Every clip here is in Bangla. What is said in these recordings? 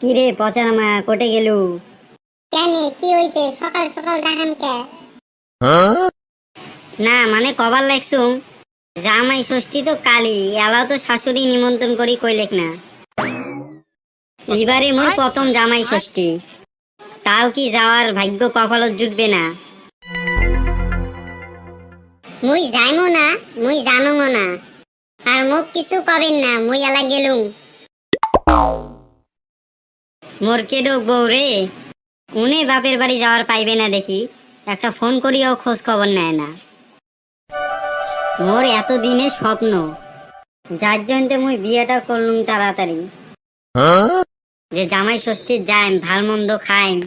কি রে পচানামা কোটে গেলু? কেন কি হইছে? সকাল সকাল ডাকান কে? না মানে কবার লাগছুম জামাই ষষ্ঠী তো কালি এলাও তো শাশুড়ি নিমন্ত্রণ করি কইলেক না। এবারে মোর প্রথম জামাই ষষ্ঠী। তাও কি যাওয়ার ভাগ্য কপালত জুটবে না। মুই যাইমো না মুই জানুমো না। আর মোক কিছু কবেন না মুই এলা গেলুম। মোর কেডক বউ রে। উনি বাপের বাড়ি যাওয়ার পাইবে না দেখি। একটা ফোন করিও খোঁজ খবর নেয় না। মোর এত দিনের স্বপ্ন। যার জন্য মুই বিয়েটা করলুম তাড়াতাড়ি। যে জামাই ষষ্ঠীর যাইম ভালো মন্দ খাইম।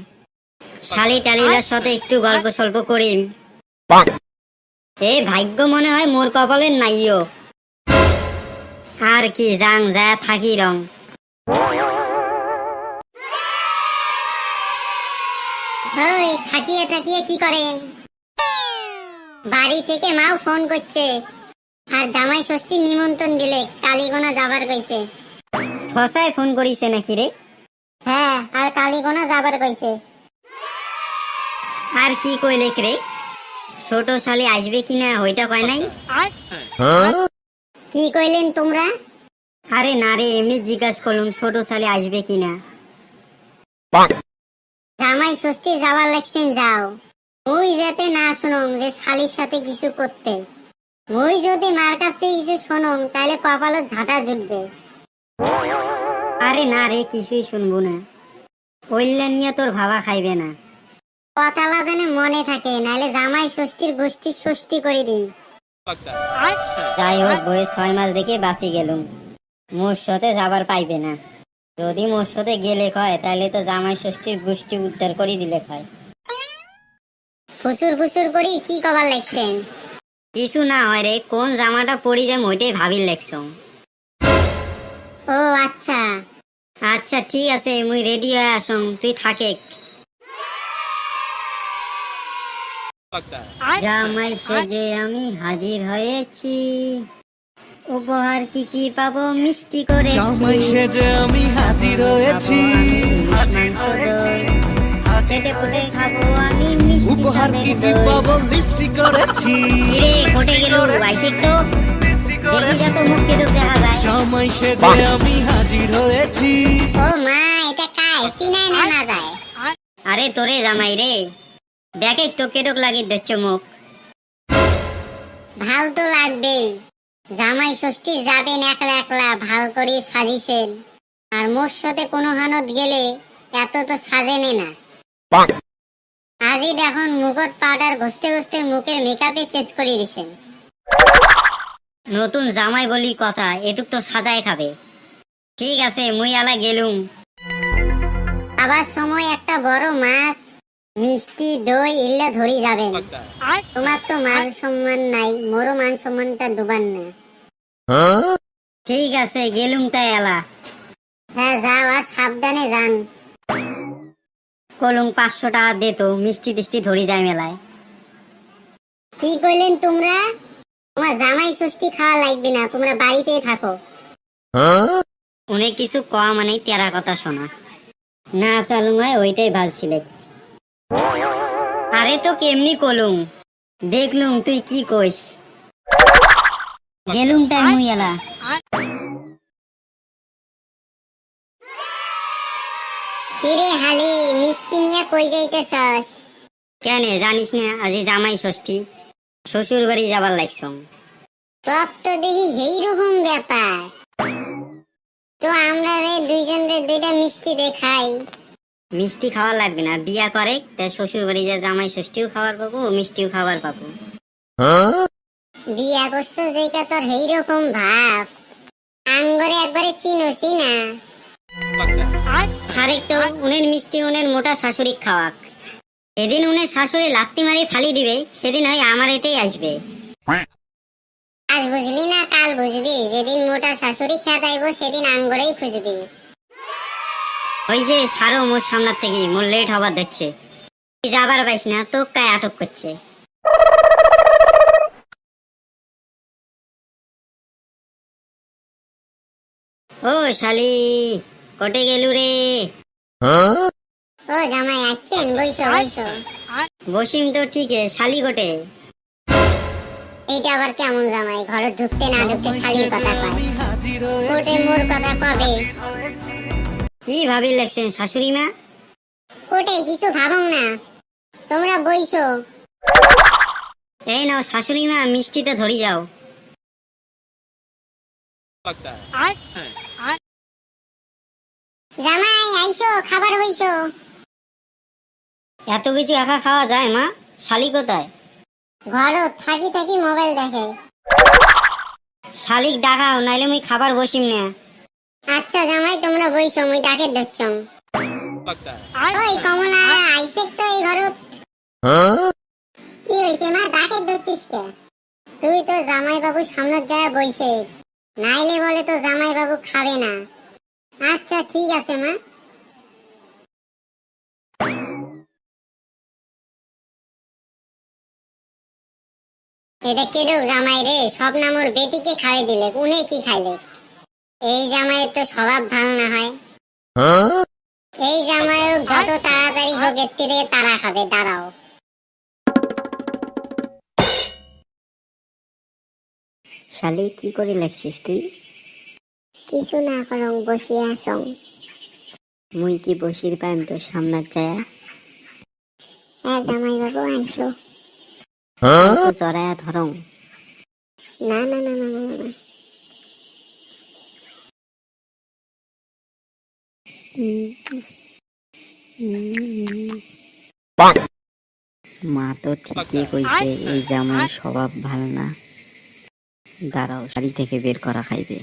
শালি টালিলার সাথে একটু গল্প সল্প করিম। এ ভাগ্য মনে হয় মোর কপালের নাইও। আর কি যাং যা থাকি রং। হই থাকিয়ে থাকিয়ে কি করেন? বাড়ি থেকে মাও ফোন করছে। আর জামাই ষষ্ঠী নিমন্ত্রণ দিলে কালীগোনা যাবার কইছে। শশায় ফোন করিছে নাকি রে? হ্যাঁ আর কালীগোনা যাবার কইছে। আর কি কইলেক রে? ছোট শালি আসবে কিনা ওইটা কয় নাই? কি কইলেন তোমরা? আরে না রে এমনি জিজ্ঞাসা করলুম ছোট শালি আসবে কিনা? ষষ্ঠী যাবার লাগছেন যাও। মুই যাতে না শুনম যে শালির সাথে কিছু করতে। মুই যদি মার কাছ থেকে কিছু শুনম তাহলে কপালত ঝাঁটা জুটবে। আরে না রে কিছুই শুনব না। ওইলা নিয়ে তোর ভাবা খাইবে না। কথালা যেন মনে থাকে নাহলে জামাই ষষ্ঠীর গোষ্ঠীর ষষ্ঠী করে দিন। যাই হোক বয়ে ছয় মাস দেখে বাঁচি গেলুম। মোর সাথে যাবার পাইবে না। যদি মোর সাথে গেলে কয় তাহলে তো জামাই ষষ্ঠীর গোষ্ঠী উদ্ধার করে দিলে কয়। ফুসুর ফুসুর করি কি কবার লাগছেন কিছু না হয় রে কোন জামাটা পরি যাম ওইটাই ভাবির লেখছ। ও আচ্ছা। আচ্ছা ঠিক আছে মুই রেডি হয়ে আসম তুই থাকে জামাই সেজে আমি হাজির হয়েছি। উপহার কি কি পাবো মিষ্টি করে জামাই সেজে আমি হাজির হয়েছি। খাব আমি মিষ্টি উপহার কি কি পাবো লিস্টি করেছি। রে কোটে গেল তো দেখি যা তো দেখা যায়। জামাই সেজে আমি হাজির হয়েছি। ও মা এটা কাই চিনাই না না যায়। আরে তোরে জামাই রে। দেখে তো কেটক লাগি দিচ্ছ মুখ। ভালো তো লাগবেই। জামাই ষষ্ঠী যাবেন একলা একলা ভালো করে সাজিছেন। আর মোর সাথে কোনো হানত গেলে এত তো সাজেনে না। আজই দেখুন মুকুট পাউডার ঘষতে ঘষতে মুখের মেকআপে চেঞ্জ করে দিছেন নতুন জামাই বলি কথা এটুক তো সাজায় খাবে। ঠিক আছে মুই আলা গেলুম। আবার সময় একটা বড় মাছ। মিষ্টি দই এলে ধরি যাবেন। আর? তোমার তো মান সম্মান নাই মোরও মান সম্মানটা ডুবান না। ঠিক আছে গেলুম তাই এলা। হ্যাঁ যাও আর সাবধানে যান। কলুম পাঁচশো টাকা দে তো মিষ্টি টিষ্টি ধরি যায় মেলায়। কি কইলেন তোমরা? তোমার জামাই ষষ্ঠী খাওয়া লাগবে না তোমরা বাড়িতেই থাকো। উনি কিছু কম মানে তেরা কথা শোনা। না চালুম হয় ওইটাই ভালো ছিল আরে তো কেমনি কলুম? দেখলুম তুই কি কইস? গেলুম তাই মুই এলা। কিরে হালি মিষ্টি নিয়ে কই যাইতেছস? কেন জানিস না আজি জামাই ষষ্ঠী। শ্বশুর বাড়ি যাবার লাগছ। তোর তো দেখি এই রকম ব্যাপার। তো আমরা রে দুইজন রে দুইটা মিষ্টি দেখাই। মিষ্টি খাওয়া লাগবে না। বিয়া করে তাই শ্বশুর বাড়ি যা জামাই ষষ্ঠীও খাবার পাবো মিষ্টিও খাবার পাবো। বিয়া করছ দেখে তোর এই রকম ভাব। আঙ্গরে একবারে চিনোসি না আরেক তো উনের মিষ্টি উনের মোটা শাশুড়ি খাওয়াক। এদিন উনের শাশুড়ি লাত্তি মারি ফালি দিবে সেদিন হয় আমার এটাই আসবে। আজ বুঝলি না কাল বুঝবি। যেদিন মোটা শাশুড়ি খেয়ে যাইব সেদিন আঙ্গরেই খুঁজবি। ওই যে সারো মোর সামনার থেকে মোর লেট হবার দেখছে। যাবার পাইস না তো কায় আটক করছে। ও শালি কটে গেলু রে। ও জামাই আসছেন বইসো বইসো বসিম তো ঠিক শালি কটে। এইটা আবার কেমন জামাই? ঘরে ঢুকতে না ঢুকতে শালির কথা কয়। কোটে মোর কথা কবে? কি ভাবি লাগছেন শাশুড়ি মা? কোটে কিছু ভাবং না। তোমরা বইসো। এই নাও শাশুড়ি মা মিষ্টিটা ধরি যাও। জামাই আইসো খাবার বইসো এত কিছু একা খাওয়া যায় মা? শালি কোথায়? ঘরও থাকি থাকি মোবাইল দেখে। শালিক ডাকাও নাইলে মুই খাবার বসিম না। আচ্ছা জামাই, তোমরা বইসো, মুই ডাকে ধরছং ওই কমলা আইসে তো এই ঘরত। কি হইছে, মা ডাকে ধরছিস কে? তুই তো জামাই বাবু সামনে যায় বইছে নাইলে বলে তো জামাই বাবু খাবে না। আচ্ছা ঠিক আছে, মা। এটা কেডো জামাই রে, সব নামর বেটিকে খাইয়ে দিলে উনি কি খাইলে? এই জামাইয়ের তো স্বভাব ভালো না হয়। এই জামাইও যত তাড়াতাড়ি হোক এর তীরে তারা খাবে দাঁড়াও। শালি কি করে লাগছিস তুই? কিছু না করং বসিয়া আসং মুই কি বসির পাইম তোর সামনে যায় হ্যাঁ জামাই বাবু আইসো জড়ায়া ধরং। না না না না না, না। মা তো ঠিকই কইছে, এই জামাই স্বভাব ভালো না। দাঁড়াও শাড়ি থেকে বের করা খাইবে।